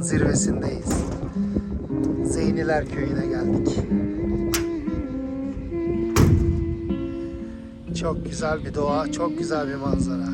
zirvesindeyiz. Zeyniler köyüne geldik. Çok güzel bir doğa, çok güzel bir manzara.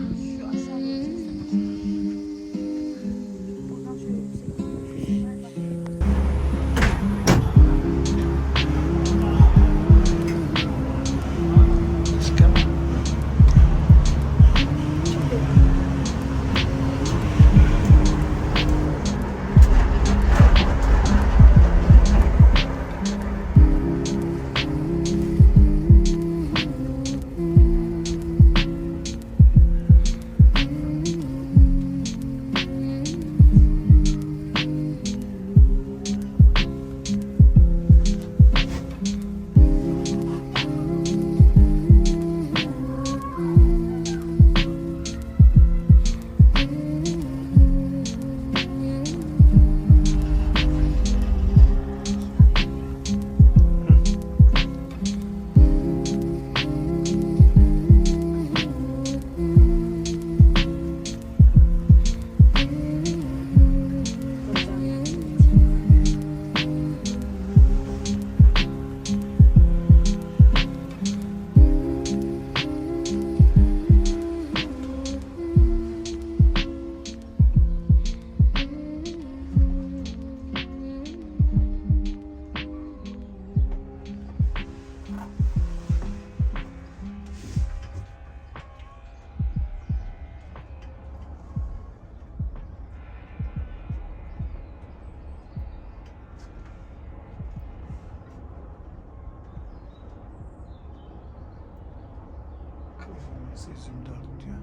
Diyor.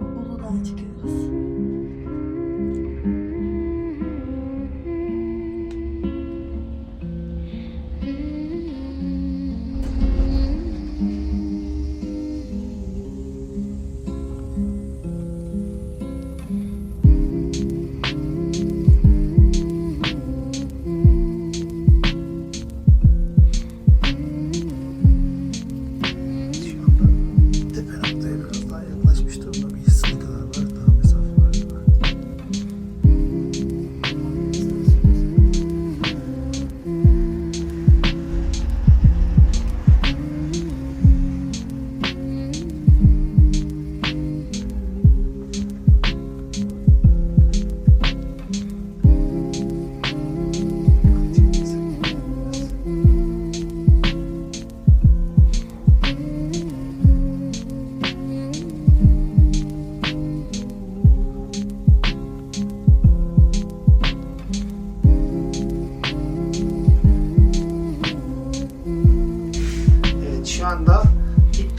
Uludağ'a çıkıyoruz.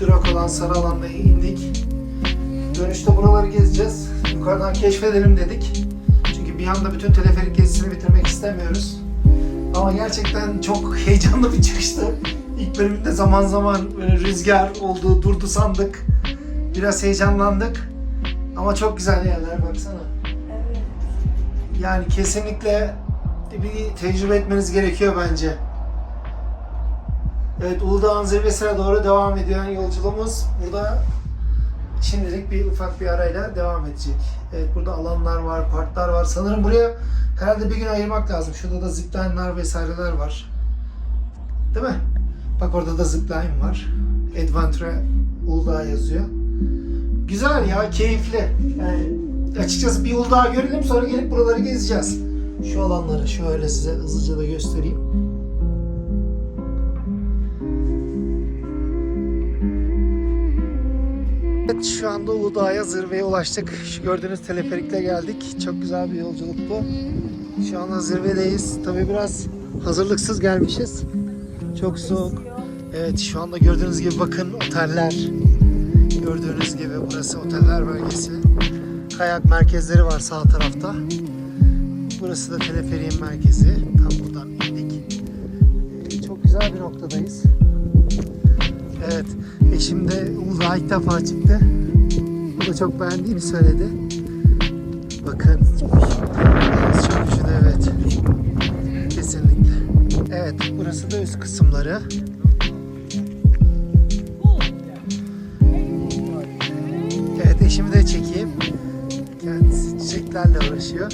Durak olan sarı alanda indik. Dönüşte buraları gezeceğiz. Yukarıdan keşfedelim dedik. Çünkü bir anda bütün teleferik gezisini bitirmek istemiyoruz. Ama gerçekten çok heyecanlı bir çıkıştı. İlk bölümünde zaman zaman böyle rüzgar oldu, durdu sandık. Biraz heyecanlandık. Ama çok güzel yerler baksana. Evet. Yani kesinlikle bir tecrübe etmeniz gerekiyor bence. Evet Uludağ'ın zirvesine doğru devam ediyor yolculuğumuz. Burada şimdilik bir ufak bir arayla devam edecek. Evet burada alanlar var, parklar var. Sanırım buraya herhalde bir gün ayırmak lazım. Şurada da zipline'lar vesaireler var. Değil mi? Bak orada da zipline var. Adventure Uludağ yazıyor. Güzel ya, keyifli. Yani açıkçası bir Uludağ görelim sonra gelip buraları gezeceğiz. Şu alanları şöyle size hızlıca da göstereyim. Evet şu anda Uludağ'a zirveye ulaştık. Şu gördüğünüz teleferikle geldik. Çok güzel bir yolculuk bu. Şu anda zirvedeyiz. Tabii biraz hazırlıksız gelmişiz. Çok soğuk. Evet şu anda gördüğünüz gibi bakın oteller. Gördüğünüz gibi burası oteller bölgesi. Kayak merkezleri var sağ tarafta. Burası da teleferiğin merkezi. Tam buradan indik. Ee, Çok güzel bir noktadayız. Evet. Eşim de Uludağ'a ilk defa çıktı. O da çok beğendiğini söyledi. Bakın. Çok güzel evet. Evet, burası da üst kısımları. Evet, eşimi de çekeyim. Kendisi çiçeklerle uğraşıyor.